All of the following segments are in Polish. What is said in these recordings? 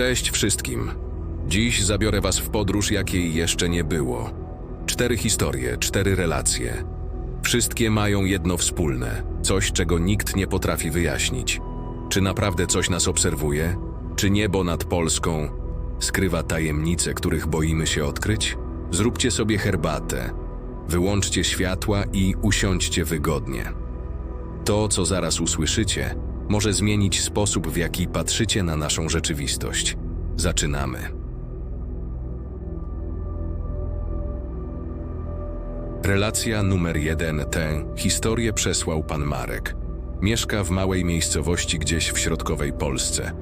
Cześć wszystkim. Dziś zabiorę Was w podróż, jakiej jeszcze nie było. Cztery historie, cztery relacje. Wszystkie mają jedno wspólne, coś, czego nikt nie potrafi wyjaśnić. Czy naprawdę coś nas obserwuje? Czy niebo nad Polską skrywa tajemnice, których boimy się odkryć? Zróbcie sobie herbatę, wyłączcie światła i usiądźcie wygodnie. To, co zaraz usłyszycie, może zmienić sposób, w jaki patrzycie na naszą rzeczywistość. Zaczynamy. Relacja numer jeden. Tę historię przesłał pan Marek. Mieszka w małej miejscowości gdzieś w środkowej Polsce,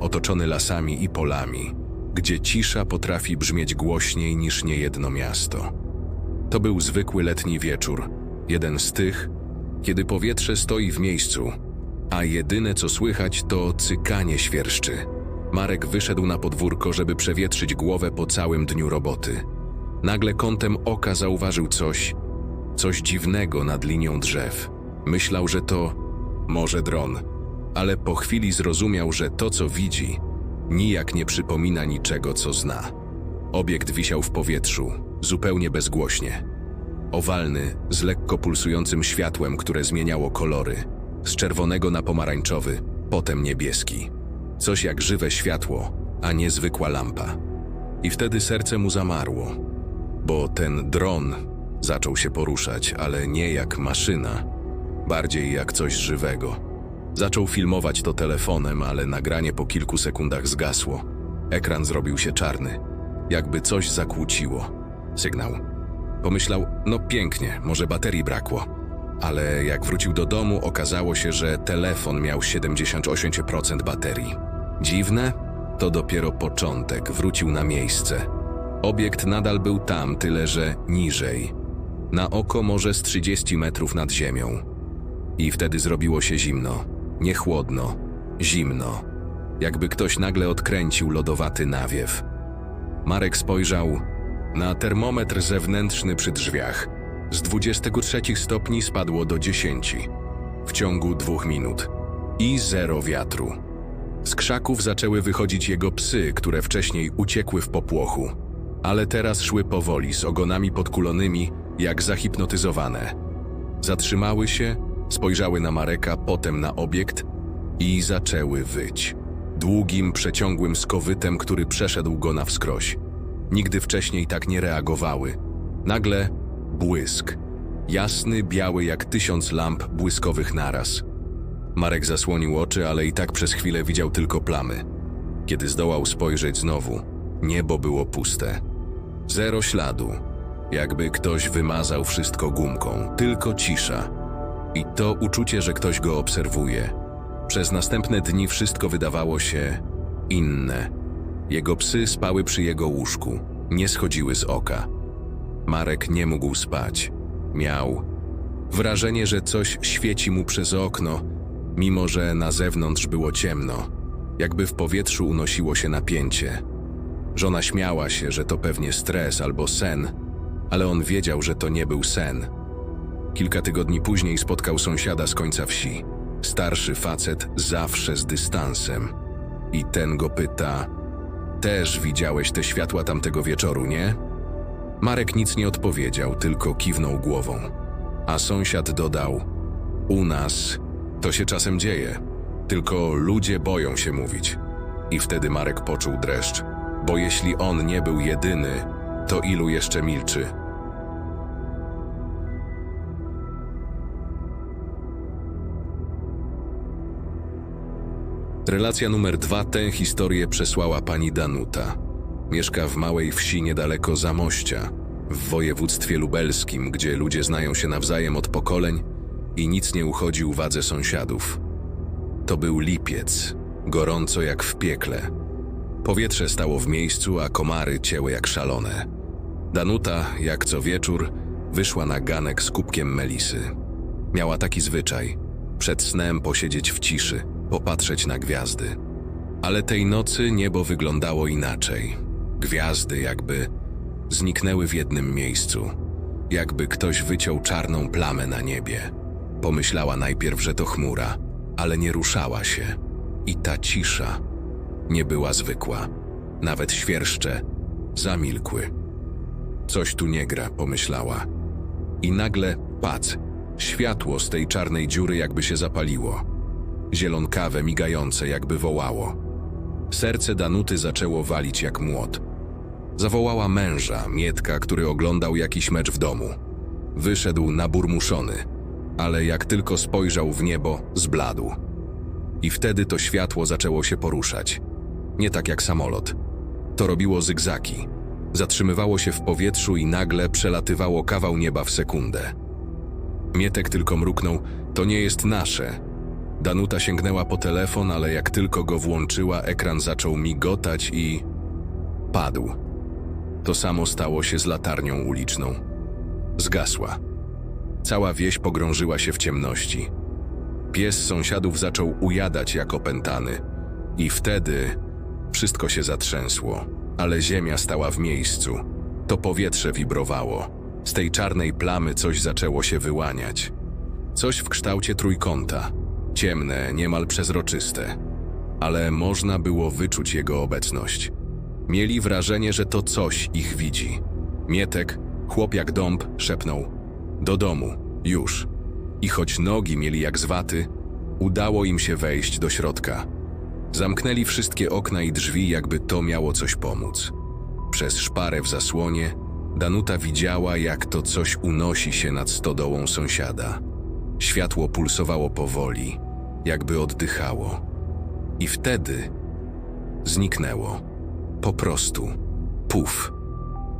otoczony lasami i polami, gdzie cisza potrafi brzmieć głośniej niż niejedno miasto. To był zwykły letni wieczór, jeden z tych, kiedy powietrze stoi w miejscu, a jedyne co słychać to cykanie świerszczy. Marek wyszedł na podwórko, żeby przewietrzyć głowę po całym dniu roboty. Nagle kątem oka zauważył coś, coś dziwnego nad linią drzew. Myślał, że to może dron, ale po chwili zrozumiał, że to, co widzi, nijak nie przypomina niczego, co zna. Obiekt wisiał w powietrzu, zupełnie bezgłośnie. Owalny, z lekko pulsującym światłem, które zmieniało kolory. Z czerwonego na pomarańczowy, potem niebieski. Coś jak żywe światło, a nie zwykła lampa. I wtedy serce mu zamarło, bo ten dron zaczął się poruszać, ale nie jak maszyna, bardziej jak coś żywego. Zaczął filmować to telefonem, ale nagranie po kilku sekundach zgasło. Ekran zrobił się czarny, jakby coś zakłóciło. Sygnał. Pomyślał, no pięknie, może baterii brakło. Ale jak wrócił do domu, okazało się, że telefon miał 78% baterii. Dziwne? To dopiero początek, wrócił na miejsce. Obiekt nadal był tam, tyle że niżej. Na oko może z 30 metrów nad ziemią. I wtedy zrobiło się zimno. Nie chłodno, zimno. Jakby ktoś nagle odkręcił lodowaty nawiew. Marek spojrzał na termometr zewnętrzny przy drzwiach. Z 23 stopni spadło do 10 w ciągu dwóch minut. I zero wiatru. Z krzaków zaczęły wychodzić jego psy, które wcześniej uciekły w popłochu, ale teraz szły powoli, z ogonami podkulonymi, jak zahipnotyzowane. Zatrzymały się, spojrzały na Mareka, potem na obiekt i zaczęły wyć. Długim, przeciągłym skowytem, który przeszedł go na wskroś. Nigdy wcześniej tak nie reagowały. Nagle błysk. Jasny, biały jak tysiąc lamp błyskowych naraz. Marek zasłonił oczy, ale i tak przez chwilę widział tylko plamy. Kiedy zdołał spojrzeć znowu, niebo było puste. Zero śladu, jakby ktoś wymazał wszystko gumką, tylko cisza. I to uczucie, że ktoś go obserwuje. Przez następne dni wszystko wydawało się inne. Jego psy spały przy jego łóżku, nie schodziły z oka. Marek nie mógł spać. Miał wrażenie, że coś świeci mu przez okno, mimo że na zewnątrz było ciemno, jakby w powietrzu unosiło się napięcie. Żona śmiała się, że to pewnie stres albo sen, ale on wiedział, że to nie był sen. Kilka tygodni później spotkał sąsiada z końca wsi. Starszy facet, zawsze z dystansem. I ten go pyta: Też widziałeś te światła tamtego wieczoru, nie? Marek nic nie odpowiedział, tylko kiwnął głową. A sąsiad dodał: U nas to się czasem dzieje, tylko ludzie boją się mówić. I wtedy Marek poczuł dreszcz, bo jeśli on nie był jedyny, to ilu jeszcze milczy? Relacja numer dwa tę historię przesłała pani Danuta. Mieszka w małej wsi niedaleko Zamościa, w województwie lubelskim, gdzie ludzie znają się nawzajem od pokoleń i nic nie uchodzi uwadze sąsiadów. To był lipiec, gorąco jak w piekle. Powietrze stało w miejscu, a komary cięły jak szalone. Danuta, jak co wieczór, wyszła na ganek z kubkiem melisy. Miała taki zwyczaj przed snem posiedzieć w ciszy, popatrzeć na gwiazdy. Ale tej nocy niebo wyglądało inaczej. Gwiazdy jakby zniknęły w jednym miejscu. Jakby ktoś wyciął czarną plamę na niebie. Pomyślała najpierw, że to chmura, ale nie ruszała się. I ta cisza, nie była zwykła. Nawet świerszcze zamilkły. Coś tu nie gra, pomyślała. I nagle, pac, światło z tej czarnej dziury jakby się zapaliło. Zielonkawe, migające, jakby wołało. Serce Danuty zaczęło walić jak młot. Zawołała męża, Mietka, który oglądał jakiś mecz w domu. Wyszedł naburmuszony, ale jak tylko spojrzał w niebo, zbladł. I wtedy to światło zaczęło się poruszać. Nie tak jak samolot. To robiło zygzaki. Zatrzymywało się w powietrzu i nagle przelatywało kawał nieba w sekundę. Mietek tylko mruknął, to nie jest nasze. Danuta sięgnęła po telefon, ale jak tylko go włączyła, ekran zaczął migotać i... padł. To samo stało się z latarnią uliczną. Zgasła. Cała wieś pogrążyła się w ciemności. Pies sąsiadów zaczął ujadać jak opętany. I wtedy wszystko się zatrzęsło, ale ziemia stała w miejscu. To powietrze wibrowało. Z tej czarnej plamy coś zaczęło się wyłaniać. Coś w kształcie trójkąta. Ciemne, niemal przezroczyste. Ale można było wyczuć jego obecność. Mieli wrażenie, że to coś ich widzi. Mietek, chłop jak dąb, szepnął: Do domu, już. I choć nogi mieli jak z waty, udało im się wejść do środka. Zamknęli wszystkie okna i drzwi, jakby to miało coś pomóc. Przez szparę w zasłonie Danuta widziała, jak to coś unosi się nad stodołą sąsiada. Światło pulsowało powoli, jakby oddychało. I wtedy zniknęło. Po prostu. Puf.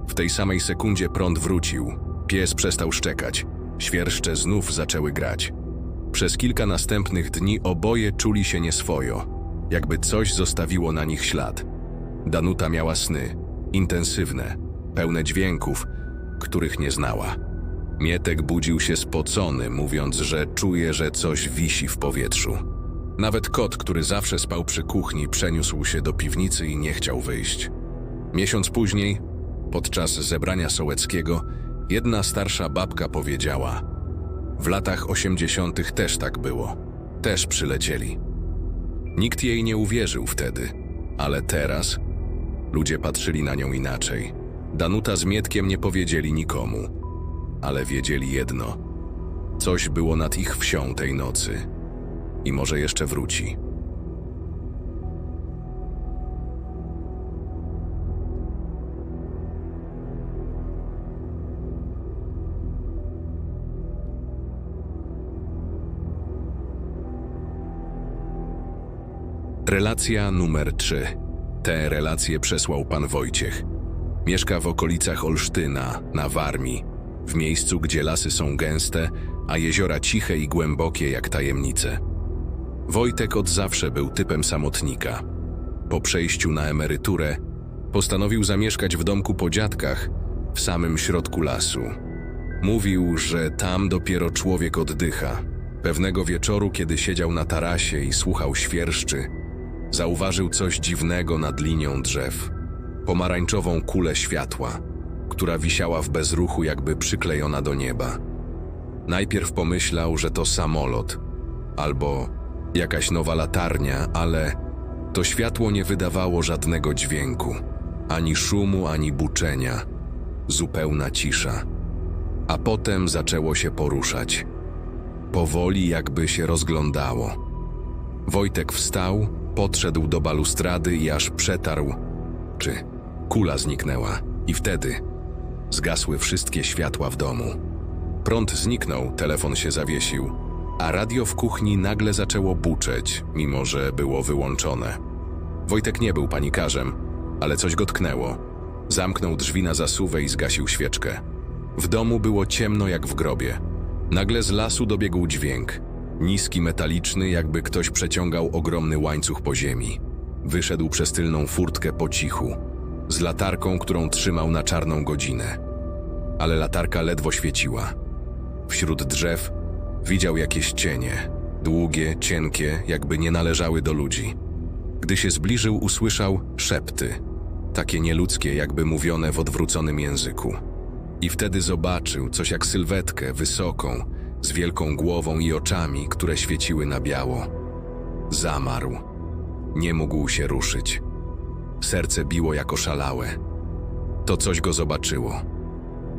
W tej samej sekundzie prąd wrócił. Pies przestał szczekać. Świerszcze znów zaczęły grać. Przez kilka następnych dni oboje czuli się nieswojo, jakby coś zostawiło na nich ślad. Danuta miała sny, intensywne, pełne dźwięków, których nie znała. Mietek budził się spocony, mówiąc, że czuje, że coś wisi w powietrzu. Nawet kot, który zawsze spał przy kuchni, przeniósł się do piwnicy i nie chciał wyjść. Miesiąc później, podczas zebrania sołeckiego, jedna starsza babka powiedziała: W latach osiemdziesiątych też tak było. Też przylecieli. Nikt jej nie uwierzył wtedy, ale teraz ludzie patrzyli na nią inaczej. Danuta z Mietkiem nie powiedzieli nikomu, ale wiedzieli jedno: coś było nad ich wsią tej nocy i może jeszcze wróci. Relacja numer 3. Te relacje przesłał pan Wojciech. Mieszka w okolicach Olsztyna, na Warmii, w miejscu, gdzie lasy są gęste, a jeziora ciche i głębokie jak tajemnice. Wojtek od zawsze był typem samotnika. Po przejściu na emeryturę postanowił zamieszkać w domku po dziadkach w samym środku lasu. Mówił, że tam dopiero człowiek oddycha. Pewnego wieczoru, kiedy siedział na tarasie i słuchał świerszczy, zauważył coś dziwnego nad linią drzew. Pomarańczową kulę światła, która wisiała w bezruchu, jakby przyklejona do nieba. Najpierw pomyślał, że to samolot albo jakaś nowa latarnia, ale to światło nie wydawało żadnego dźwięku, ani szumu, ani buczenia. Zupełna cisza. A potem zaczęło się poruszać. Powoli, jakby się rozglądało. Wojtek wstał, podszedł do balustrady i aż przetarł, czy kula zniknęła. I wtedy zgasły wszystkie światła w domu. Prąd zniknął, telefon się zawiesił, a radio w kuchni nagle zaczęło buczeć, mimo że było wyłączone. Wojtek nie był panikarzem, ale coś go tknęło. Zamknął drzwi na zasuwę i zgasił świeczkę. W domu było ciemno jak w grobie. Nagle z lasu dobiegł dźwięk. Niski, metaliczny, jakby ktoś przeciągał ogromny łańcuch po ziemi. Wyszedł przez tylną furtkę po cichu, z latarką, którą trzymał na czarną godzinę. Ale latarka ledwo świeciła. Wśród drzew widział jakieś cienie, długie, cienkie, jakby nie należały do ludzi. Gdy się zbliżył, usłyszał szepty, takie nieludzkie, jakby mówione w odwróconym języku. I wtedy zobaczył coś jak sylwetkę wysoką, z wielką głową i oczami, które świeciły na biało. Zamarł. Nie mógł się ruszyć. Serce biło jako szalałe. To coś go zobaczyło.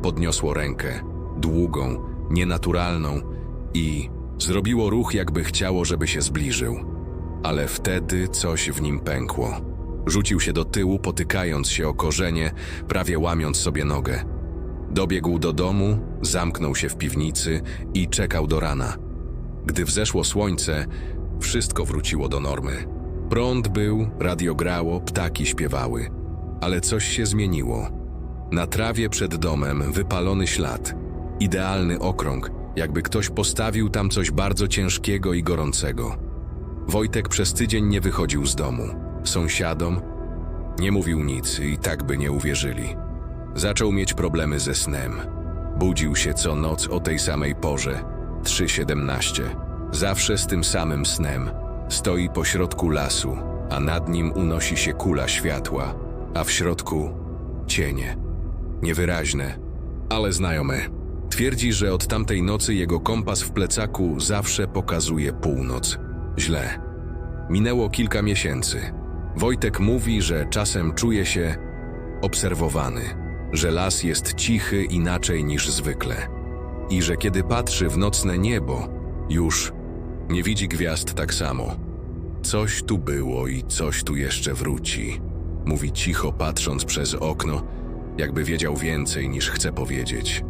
Podniosło rękę, długą, nienaturalną i zrobiło ruch, jakby chciało, żeby się zbliżył. Ale wtedy coś w nim pękło. Rzucił się do tyłu, potykając się o korzenie, prawie łamiąc sobie nogę. Dobiegł do domu, zamknął się w piwnicy i czekał do rana. Gdy wzeszło słońce, wszystko wróciło do normy. Prąd był, radio grało, ptaki śpiewały. Ale coś się zmieniło. Na trawie przed domem wypalony ślad. Idealny okrąg, jakby ktoś postawił tam coś bardzo ciężkiego i gorącego. Wojtek przez tydzień nie wychodził z domu. Sąsiadom nie mówił nic i tak by nie uwierzyli. Zaczął mieć problemy ze snem. Budził się co noc o tej samej porze 3.17. Zawsze z tym samym snem. Stoi pośrodku lasu, a nad nim unosi się kula światła, a w środku cienie. Niewyraźne, ale znajome. Twierdzi, że od tamtej nocy jego kompas w plecaku zawsze pokazuje północ. Źle. Minęło kilka miesięcy. Wojtek mówi, że czasem czuje się obserwowany, że las jest cichy inaczej niż zwykle i że kiedy patrzy w nocne niebo, już nie widzi gwiazd tak samo. Coś tu było i coś tu jeszcze wróci. Mówi cicho, patrząc przez okno, jakby wiedział więcej niż chce powiedzieć.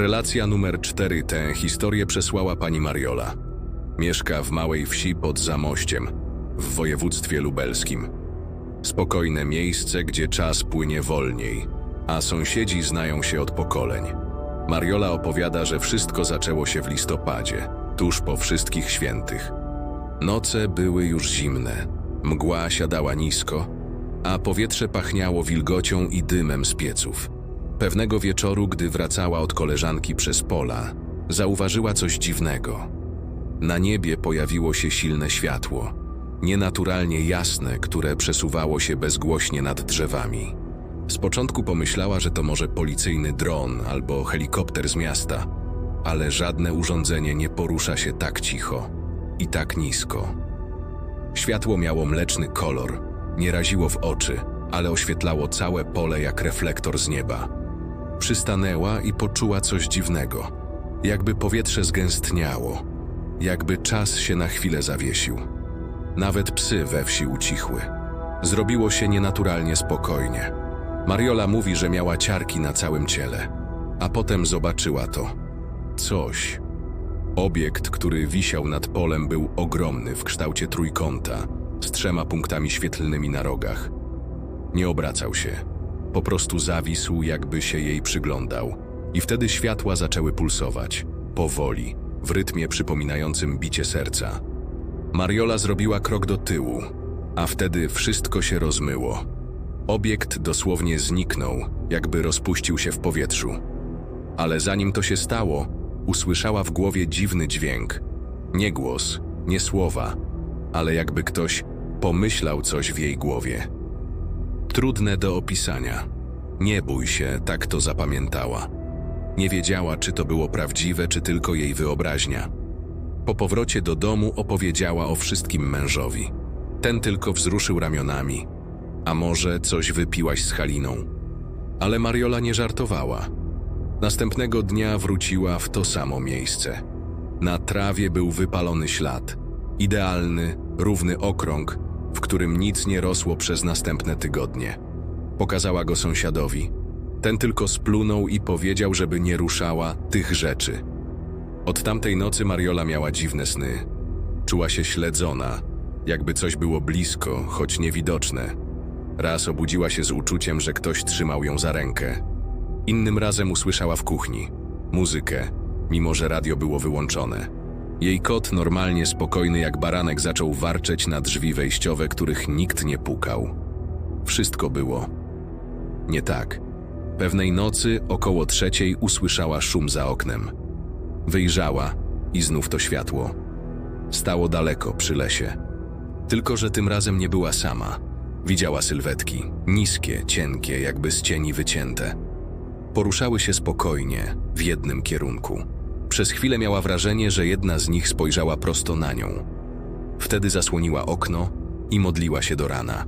Relacja numer 4. Tę historię przesłała pani Mariola. Mieszka w małej wsi pod Zamościem, w województwie lubelskim. Spokojne miejsce, gdzie czas płynie wolniej, a sąsiedzi znają się od pokoleń. Mariola opowiada, że wszystko zaczęło się w listopadzie, tuż po wszystkich świętych. Noce były już zimne, mgła siadała nisko, a powietrze pachniało wilgocią i dymem z pieców. Pewnego wieczoru, gdy wracała od koleżanki przez pola, zauważyła coś dziwnego. Na niebie pojawiło się silne światło, nienaturalnie jasne, które przesuwało się bezgłośnie nad drzewami. Z początku pomyślała, że to może policyjny dron albo helikopter z miasta, ale żadne urządzenie nie porusza się tak cicho i tak nisko. Światło miało mleczny kolor, nie raziło w oczy, ale oświetlało całe pole jak reflektor z nieba. Przystanęła i poczuła coś dziwnego, jakby powietrze zgęstniało, jakby czas się na chwilę zawiesił. Nawet psy we wsi ucichły. Zrobiło się nienaturalnie spokojnie. Mariola mówi, że miała ciarki na całym ciele, a potem zobaczyła to. Coś. Obiekt, który wisiał nad polem, był ogromny w kształcie trójkąta, z trzema punktami świetlnymi na rogach. Nie obracał się. Po prostu zawisł, jakby się jej przyglądał. I wtedy światła zaczęły pulsować, powoli, w rytmie przypominającym bicie serca. Mariola zrobiła krok do tyłu, a wtedy wszystko się rozmyło. Obiekt dosłownie zniknął, jakby rozpuścił się w powietrzu. Ale zanim to się stało, usłyszała w głowie dziwny dźwięk. Nie głos, nie słowa, ale jakby ktoś pomyślał coś w jej głowie. Trudne do opisania. Nie bój się, tak to zapamiętała. Nie wiedziała, czy to było prawdziwe, czy tylko jej wyobraźnia. Po powrocie do domu opowiedziała o wszystkim mężowi. Ten tylko wzruszył ramionami. A może coś wypiłaś z Haliną? Ale Mariola nie żartowała. Następnego dnia wróciła w to samo miejsce. Na trawie był wypalony ślad. Idealny, równy okrąg, w którym nic nie rosło przez następne tygodnie. Pokazała go sąsiadowi. Ten tylko splunął i powiedział, żeby nie ruszała tych rzeczy. Od tamtej nocy Mariola miała dziwne sny. Czuła się śledzona, jakby coś było blisko, choć niewidoczne. Raz obudziła się z uczuciem, że ktoś trzymał ją za rękę. Innym razem usłyszała w kuchni muzykę, mimo że radio było wyłączone. Jej kot, normalnie spokojny jak baranek, zaczął warczeć na drzwi wejściowe, których nikt nie pukał. Wszystko było nie tak. Pewnej nocy, około trzeciej, usłyszała szum za oknem. Wyjrzała i znów to światło. Stało daleko, przy lesie. Tylko, że tym razem nie była sama. Widziała sylwetki, niskie, cienkie, jakby z cieni wycięte. Poruszały się spokojnie, w jednym kierunku. Przez chwilę miała wrażenie, że jedna z nich spojrzała prosto na nią. Wtedy zasłoniła okno i modliła się do rana.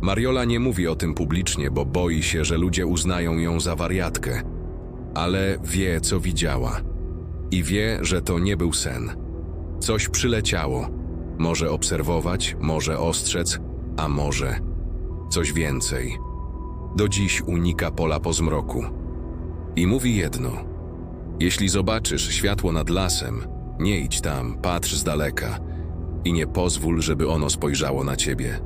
Mariola nie mówi o tym publicznie, bo boi się, że ludzie uznają ją za wariatkę, ale wie, co widziała. I wie, że to nie był sen. Coś przyleciało. Może obserwować, może ostrzec, a może coś więcej. Do dziś unika pola po zmroku. I mówi jedno: Jeśli zobaczysz światło nad lasem, nie idź tam, patrz z daleka i nie pozwól, żeby ono spojrzało na ciebie.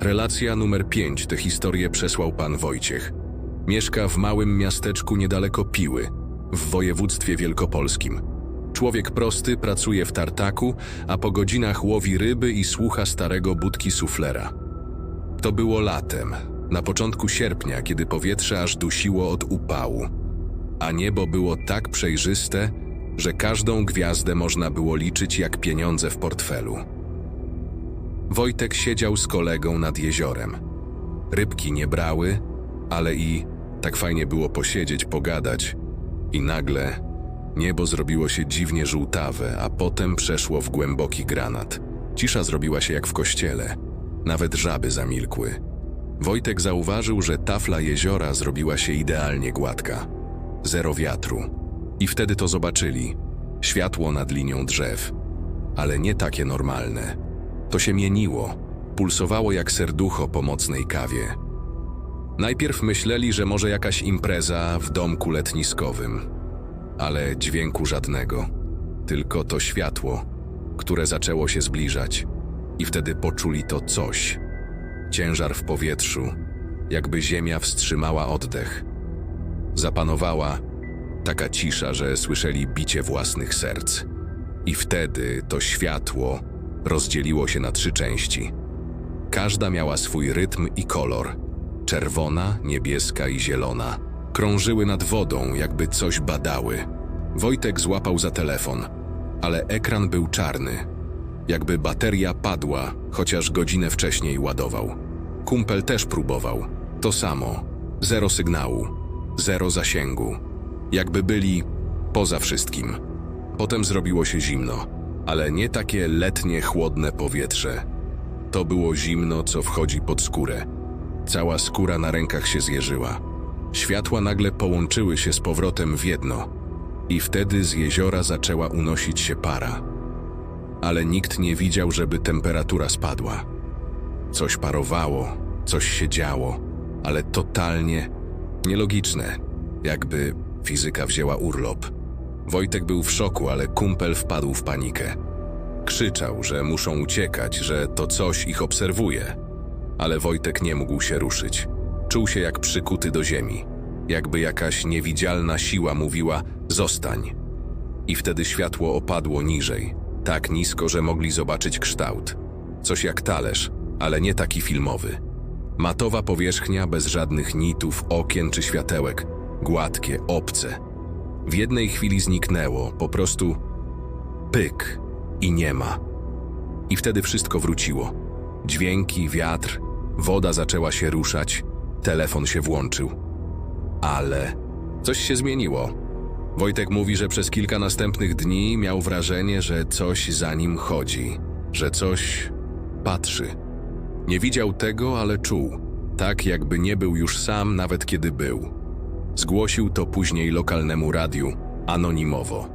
Relacja numer 5. Tę historię przesłał pan Wojciech. Mieszka w małym miasteczku niedaleko Piły, w województwie wielkopolskim. Człowiek prosty pracuje w tartaku, a po godzinach łowi ryby i słucha starego budki suflera. To było latem, na początku sierpnia, kiedy powietrze aż dusiło od upału, a niebo było tak przejrzyste, że każdą gwiazdę można było liczyć jak pieniądze w portfelu. Wojtek siedział z kolegą nad jeziorem. Rybki nie brały, ale i tak fajnie było posiedzieć, pogadać. I nagle niebo zrobiło się dziwnie żółtawe, a potem przeszło w głęboki granat. Cisza zrobiła się jak w kościele. Nawet żaby zamilkły. Wojtek zauważył, że tafla jeziora zrobiła się idealnie gładka. Zero wiatru. I wtedy to zobaczyli. Światło nad linią drzew. Ale nie takie normalne. To się mieniło. Pulsowało jak serducho po mocnej kawie. Najpierw myśleli, że może jakaś impreza w domku letniskowym, ale dźwięku żadnego, tylko to światło, które zaczęło się zbliżać, i wtedy poczuli to coś. Ciężar w powietrzu, jakby ziemia wstrzymała oddech. Zapanowała taka cisza, że słyszeli bicie własnych serc. I wtedy to światło rozdzieliło się na trzy części. Każda miała swój rytm i kolor czerwona, niebieska i zielona. Krążyły nad wodą, jakby coś badały. Wojtek złapał za telefon, ale ekran był czarny. Jakby bateria padła, chociaż godzinę wcześniej ładował. Kumpel też próbował. To samo. Zero sygnału, zero zasięgu. Jakby byli poza wszystkim. Potem zrobiło się zimno, ale nie takie letnie, chłodne powietrze. To było zimno, co wchodzi pod skórę Cała skóra na rękach się zjeżyła. Światła nagle połączyły się z powrotem w jedno i wtedy z jeziora zaczęła unosić się para. Ale nikt nie widział, żeby temperatura spadła. Coś parowało, coś się działo, ale totalnie nielogiczne, jakby fizyka wzięła urlop. Wojtek był w szoku, ale kumpel wpadł w panikę. Krzyczał, że muszą uciekać, że to coś ich obserwuje ale Wojtek nie mógł się ruszyć. Czuł się jak przykuty do ziemi, jakby jakaś niewidzialna siła mówiła: zostań. I wtedy światło opadło niżej, tak nisko, że mogli zobaczyć kształt. Coś jak talerz, ale nie taki filmowy. Matowa powierzchnia bez żadnych nitów, okien czy światełek, gładkie, obce. W jednej chwili zniknęło, po prostu pyk i nie ma. I wtedy wszystko wróciło. Dźwięki, wiatr, Woda zaczęła się ruszać, telefon się włączył. Ale coś się zmieniło. Wojtek mówi, że przez kilka następnych dni miał wrażenie, że coś za nim chodzi, że coś patrzy. Nie widział tego, ale czuł, tak jakby nie był już sam, nawet kiedy był. Zgłosił to później lokalnemu radiu, anonimowo.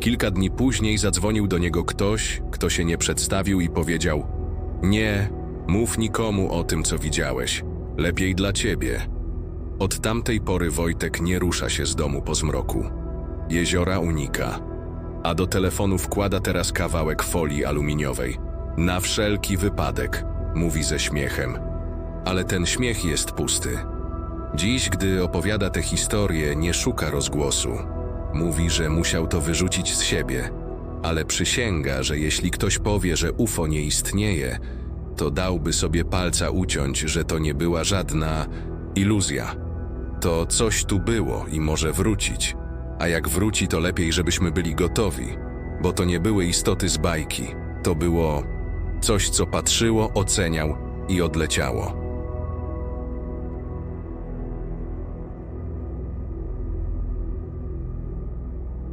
Kilka dni później zadzwonił do niego ktoś, kto się nie przedstawił i powiedział: Nie, Mów nikomu o tym, co widziałeś. Lepiej dla ciebie. Od tamtej pory Wojtek nie rusza się z domu po zmroku. Jeziora unika, a do telefonu wkłada teraz kawałek folii aluminiowej. Na wszelki wypadek, mówi ze śmiechem. Ale ten śmiech jest pusty. Dziś, gdy opowiada tę historię, nie szuka rozgłosu. Mówi, że musiał to wyrzucić z siebie. ale przysięga, że jeśli ktoś powie, że UFO nie istnieje, to dałby sobie palca uciąć, że to nie była żadna iluzja. To coś tu było i może wrócić. A jak wróci, to lepiej, żebyśmy byli gotowi, bo to nie były istoty z bajki. To było coś, co patrzyło, oceniał i odleciało.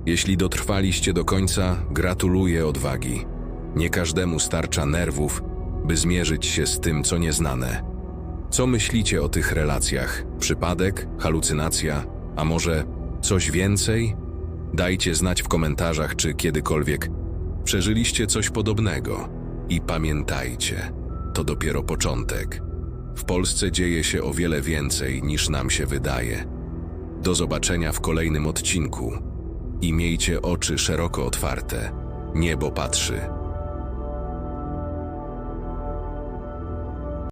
Jeśli dotrwaliście do końca, gratuluję odwagi. Nie każdemu starcza nerwów, by zmierzyć się z tym, co nieznane. Co myślicie o tych relacjach? Przypadek, halucynacja, a może coś więcej? Dajcie znać w komentarzach, czy kiedykolwiek przeżyliście coś podobnego. I pamiętajcie, to dopiero początek. W Polsce dzieje się o wiele więcej niż nam się wydaje. Do zobaczenia w kolejnym odcinku. I miejcie oczy szeroko otwarte. Niebo patrzy,